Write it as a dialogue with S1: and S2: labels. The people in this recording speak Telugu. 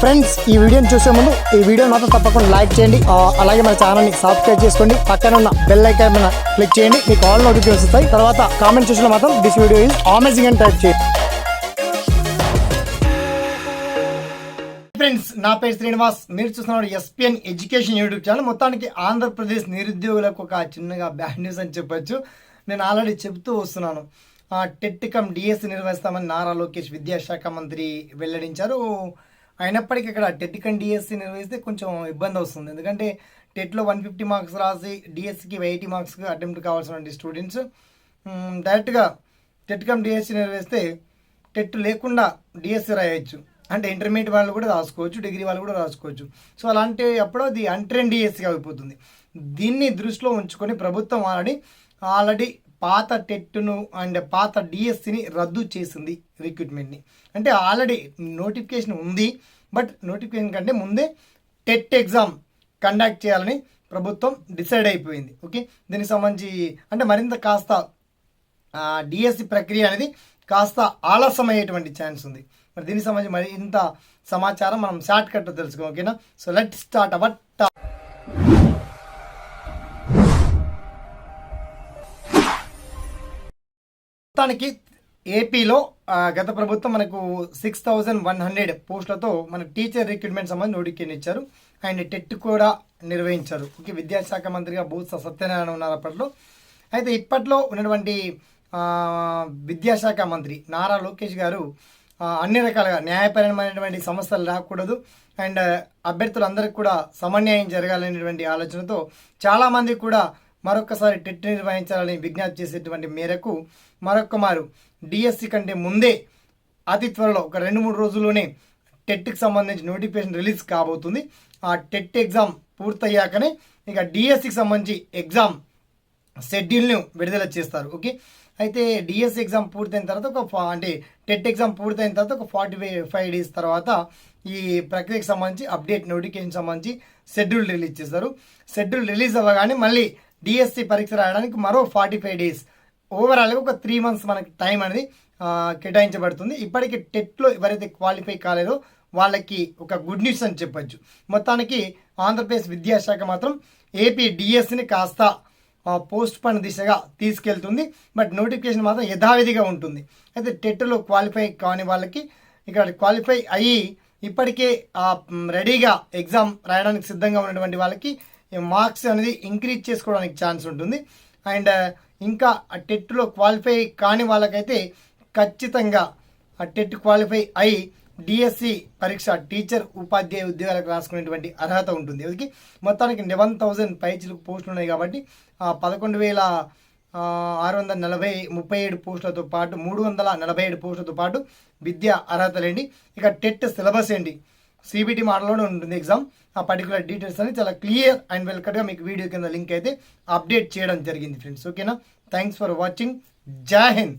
S1: ఫ్రెండ్స్ ఈ వీడియోని చూసే ముందు ఈ వీడియో మాత్రం తప్పకుండా లైక్ చేయండి. అలాగే మన ఛానల్ని సబ్స్క్రైబ్ చేసుకోండి. పక్కన ఉన్న బెల్ ఐకాన్ మీద క్లిక్ చేయండి. మీకు ఆల్ నోటిఫికేషన్ వస్తాయి. తర్వాత కామెంట్ చూసిన మాత్రం దిస్ వీడియో ఈజ్ అమేజింగ్ అని టైప్ చేయండి. ఫ్రెండ్స్ నా పేరు శ్రీనివాస్. మీరు చూస్తున్నారు ఎస్పిఎన్ ఎడ్యుకేషన్ యూట్యూబ్ ఛానల్ మొత్తానికి ఆంధ్రప్రదేశ్ నిరుద్యోగులకు ఒక చిన్నగా బ్యాడ్ న్యూస్ అని చెప్పొచ్చు. నేను ఆల్రెడీ చెప్తూ వస్తున్నాను. టెట్ కమ్ డిఎస్సి నిర్వహిస్తామని నారా లోకేష్ విద్యాశాఖ మంత్రి వెల్లడించారు. అయినప్పటికీ ఇక్కడ టెట్ కమ్ డిఎస్సి నిర్వహిస్తే కొంచెం ఇబ్బంది వస్తుంది. ఎందుకంటే టెట్లో వన్ ఫిఫ్టీ మార్క్స్ రాసి డిఎస్సికి ఎయిటీ మార్క్స్కి అటెంప్ట్ కావాల్సిన స్టూడెంట్స్. డైరెక్ట్గా టెట్ కమ్ డిఎస్సి నిర్వహిస్తే టెట్ లేకుండా డిఎస్సి రాయొచ్చు. అంటే ఇంటర్మీడియట్ వాళ్ళు కూడా రాసుకోవచ్చు డిగ్రీ వాళ్ళు కూడా రాసుకోవచ్చు. సో అలాంటి అప్పుడు అది అంట్రెండ్ డిఎస్సిగా అయిపోతుంది. దీన్ని దృష్టిలో ఉంచుకొని ప్రభుత్వం ఆల్రెడీ ఆల్రెడీ పాత టెట్ను అండ్ పాత డిఎస్సిని రద్దు చేసింది రిక్రూట్మెంట్ని. అంటే ఆల్రెడీ నోటిఫికేషన్ ఉంది బట్ నోటిఫికేషన్ కంటే ముందే టెట్ ఎగ్జామ్ కండక్ట్ చేయాలని ప్రభుత్వం డిసైడ్ అయిపోయింది. ఓకే? దీనికి సంబంధించి అంటే మరింత కాస్త డిఎస్సి ప్రక్రియ అనేది కాస్త ఆలస్యం అయ్యేటువంటి ఛాన్స్ ఉంది. మరి దీనికి సంబంధించి మరి ఇంత సమాచారం మనం షార్ట్ కట్ తెలుసుకో ఓకేనా? సో లెట్ స్టార్ట్ అవర్ మొత్తానికి ఏపీలో గత ప్రభుత్వం మనకు సిక్స్ థౌజండ్ వన్ హండ్రెడ్ పోస్టులతో మన టీచర్ రిక్రూట్మెంట్ సంబంధించి నోటిఫికేషన్ ఇచ్చారు. అండ్ టెట్ కూడా నిర్వహించారు. ఓకే విద్యాశాఖ మంత్రిగా బూత్స సత్యనారాయణ ఉన్నారు అప్పట్లో. అయితే ఇప్పట్లో ఉన్నటువంటి విద్యాశాఖ మంత్రి నారా లోకేష్ గారు అన్ని రకాలుగా న్యాయపరమైనటువంటి సమస్యలు రాకూడదు. అండ్ అభ్యర్థులందరికీ కూడా సమన్యాయం జరగాలనేటువంటి ఆలోచనతో చాలామంది కూడా మరొకసారి టెట్ నిర్వహించాలని విజ్ఞప్తి చేసేటువంటి మేరకు మరొక మారు. డిఎస్సి కంటే ముందే అతి త్వరలో ఒక రెండు మూడు రోజుల్లోనే టెట్కి సంబంధించి నోటిఫికేషన్ రిలీజ్ కాబోతుంది. ఆ టెట్ ఎగ్జామ్ పూర్తయ్యాకనే ఇక డిఎస్సికి సంబంధించి ఎగ్జామ్ షెడ్యూల్ను విడుదల చేస్తారు. ఓకే? అయితే డిఎస్ ఎగ్జామ్ పూర్తయిన తర్వాత ఒక ఫా- అంటే టెట్ ఎగ్జామ్ పూర్తయిన తర్వాత ఒక ఫార్టీ ఫైవ్ డేస్ తర్వాత ఈ ప్రక్రియకు సంబంధించి అప్డేట్ నోటిఫికేషన్ సంబంధించి షెడ్యూల్ రిలీజ్ చేస్తారు. షెడ్యూల్ రిలీజ్ అవ్వగానే మళ్ళీ డిఎస్సి పరీక్ష రాయడానికి మరో ఫార్టీ ఫైవ్ డేస్ ఓవరాల్గా ఒక త్రీ మంత్స్ మనకి టైం అనేది కేటాయించబడుతుంది. ఇప్పటికి టెట్లో ఎవరైతే క్వాలిఫై కాలేదో వాళ్ళకి ఒక గుడ్ న్యూస్ అని చెప్పొచ్చు. మొత్తానికి ఆంధ్రప్రదేశ్ విద్యాశాఖ మాత్రం ఏపీ డిఎస్ని కాస్త పోస్ట్ పన్ దిశగా తీసుకెళ్తుంది. బట్ నోటిఫికేషన్ మాత్రం యథావిధిగా ఉంటుంది. అయితే టెట్లో క్వాలిఫై కాని వాళ్ళకి ఇక్కడ క్వాలిఫై అయ్యి ఇప్పటికే రెడీగా ఎగ్జామ్ రాయడానికి సిద్ధంగా ఉన్నటువంటి వాళ్ళకి మార్క్స్ అనేది ఇంక్రీజ్ చేసుకోవడానికి ఛాన్స్ ఉంటుంది. అండ్ ఇంకా ఆ టెట్లో క్వాలిఫై కాని వాళ్ళకైతే ఖచ్చితంగా ఆ టెట్ క్వాలిఫై అయి డిఎస్సి పరీక్ష టీచర్ ఉపాధ్యాయ ఉద్యోగాలకు రాసుకునేటువంటి అర్హత ఉంటుంది. అందుకే మొత్తానికి లెవెన్ థౌజండ్ పైచీలకు పోస్టులు ఉన్నాయి కాబట్టి ఆ, పదకొండు వేల ఆరు వందల నలభై ముప్పై ఏడు పోస్టులతో పాటు మూడు వందల నలభై ఏడు పోస్టులతో పాటు విద్యా అర్హతలేండి ఇక టెట్ సిలబస్ ఏంటి? సిబిటి మోడల్లోనే ఉంటుంది ఎగ్జామ్. ఆ పర్టికులర్ డీటెయిల్స్ అని చాలా క్లియర్ అండ్ వెల్కట్గా మీకు వీడియో కింద లింక్ అయితే అప్డేట్ చేయడం జరిగింది ఫ్రెండ్స్ ఓకేనా థ్యాంక్స్ ఫర్ వాచింగ్ జై హింద్